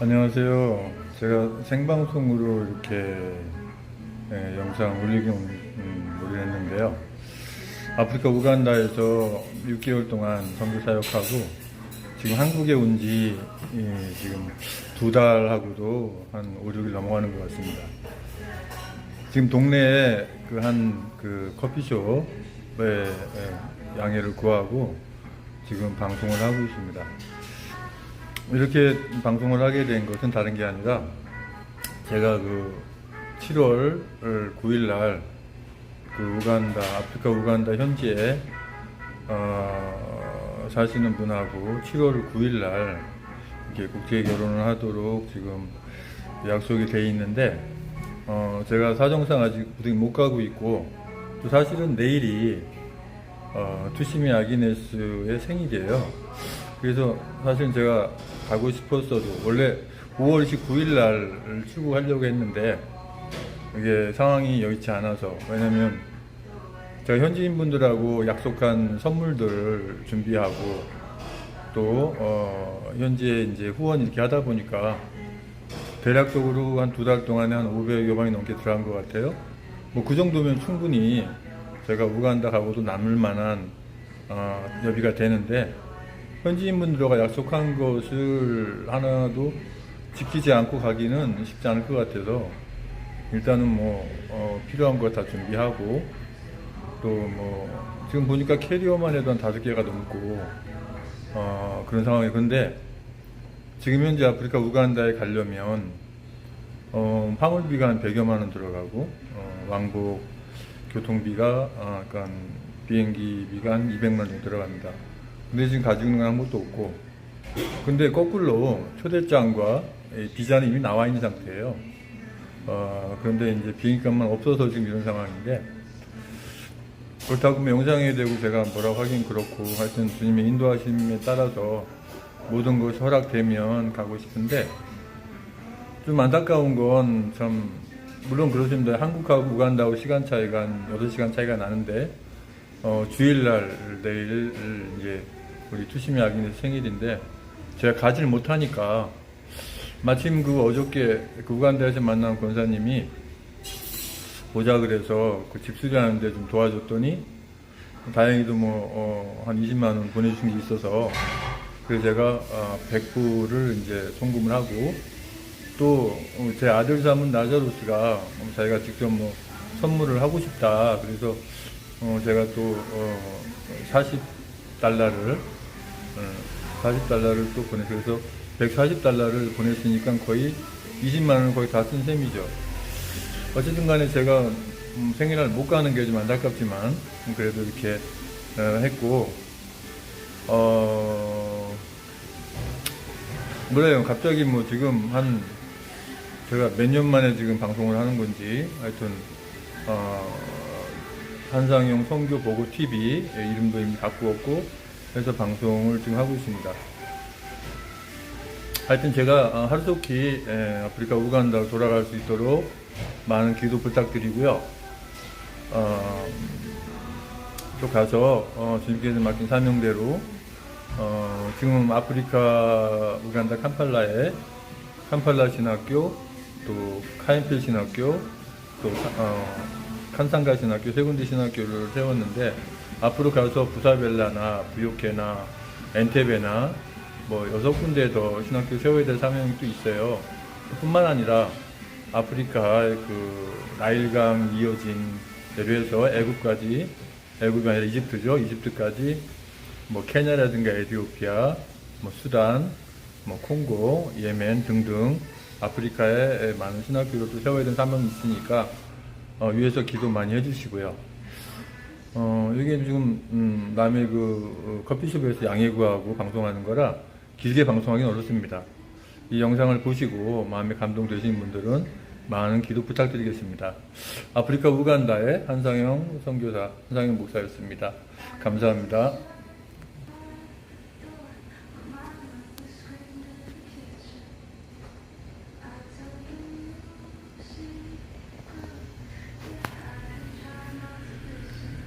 안녕하세요. 제가 생방송으로 이렇게 예, 영상 올리기 음, 올렸는데요. 아프리카 우간다에서 6개월 동안 선교 사역하고 지금 한국에 온 지 지금 두 달하고도 한 5, 6일 넘어가는 것 같습니다. 지금 동네에 그 한그 커피숍에 예, 양해를 구하고 지금 방송을 하고 있습니다. 이렇게 방송을 하게 된 것은 다른 게 아니라 제가 그 7월 9일 날 그 우간다 아프리카 우간다 현지에 어, 사시는 분하고 7월 9일 날 이렇게 국제 결혼을 하도록 지금 약속이 돼 있는데 어, 제가 사정상 아직 부득이 못 가고 있고 또 사실은 내일이 어, 투시미 아기네스의 생일이에요. 그래서 사실 제가 가고 싶었어도 원래 5월 19일 날 출국하려고 했는데 이게 상황이 여의치 않아서 왜냐면 제가 현지인 분들하고 약속한 선물들을 준비하고 또 어, 현지에 이제 후원 이렇게 하다 보니까 대략적으로 한 두 달 동안에 한 500여 방이 넘게 들어간 것 같아요. 뭐 그 정도면 충분히 제가 우간다 가고도 남을 만한 어, 여비가 되는데 현지인 분들과 약속한 것을 하나도 지키지 않고 가기는 쉽지 않을 것 같아서 일단은 뭐 어, 필요한 거 다 준비하고 또 뭐 지금 보니까 캐리어만 해도 한 다섯 개가 넘고 어, 그런 상황이 근데 지금 현재 아프리카 우간다에 가려면 어, 화물비가 한 100여만 원 들어가고 어, 왕복 교통비가 어, 약간 비행기비가 한 200만 원 정도 들어갑니다. 근데 지금 가지고 있는 건 아무것도 없고 근데 거꾸로 초대장과 이 비자는 이미 나와 있는 상태예요. 어, 그런데 이제 비행값만 없어서 지금 이런 상황인데 그렇다고 뭐 영상에 대고 제가 뭐라고 하긴 그렇고 하여튼 주님의 인도하심에 따라서 모든 것이 허락되면 가고 싶은데 좀 안타까운 건 참 물론 그렇습니다. 한국하고 우간다하고 시간 차이가 한 8시간 차이가 나는데 어, 주일날 내일 이제 우리 투시미 아기네 생일인데 제가 가지를 못하니까 마침 그 어저께 그 우간다에서 만난 권사님이 보자 그래서 그 집수리 하는데 좀 도와줬더니 다행히도 뭐한 20만 원 보내주신 게 있어서 그래서 제가 어, 100불을 이제 송금을 하고 또 제 아들 삼은 나자로스가 자기가 직접 뭐 선물을 하고 싶다. 그래서 어, 제가 또 어, 40달러를 40달러를 또 보내 그래서 140달러를 보냈으니까 거의 20만 원을 거의 다 쓴 셈이죠. 어쨌든 간에 제가 음, 생일날 못 가는 게 좀 안타깝지만 그래도 이렇게 어, 했고 어 몰라요 갑자기 뭐 지금 한 제가 몇 년 만에 지금 방송을 하는 건지 하여튼 어 한상용 성교 보고 TV 예, 이름도 이미 바꾸었고 해서 방송을 지금 하고 있습니다. 하여튼 제가 어, 하루속히 예, 아프리카 우간다로 돌아갈 수 있도록 많은 기도 부탁드리고요. 어, 또 가서 어, 주님께서 맡긴 사명대로 어, 지금 아프리카 우간다 캄팔라에 캄팔라 신학교 또 카인필 신학교 또 어, 칸상가 신학교 세 군데 신학교를 세웠는데 앞으로 가서 부사벨라나 부요케나 엔테베나 뭐 여섯 군데 더 신학교 세워야 될 사명이 또 있어요. 뿐만 아니라 아프리카 그 나일강 이어진 내려해서 애국까지 애국이 아니라 이집트죠. 이집트까지 뭐 케냐라든가 에티오피아, 뭐 수단, 뭐 콩고, 예멘 등등 아프리카에 많은 신학교를 또 세워야 되는 사명이 있으니까 어, 위에서 기도 많이 해주시고요. 어, 이게 지금 음, 남의 그 어, 커피숍에서 양해 구하고 방송하는 거라 길게 방송하기는 어렵습니다. 이 영상을 보시고 마음에 감동되신 분들은 많은 기도 부탁드리겠습니다. 아프리카 우간다의 한상영 선교사, 한상영 목사였습니다. 감사합니다.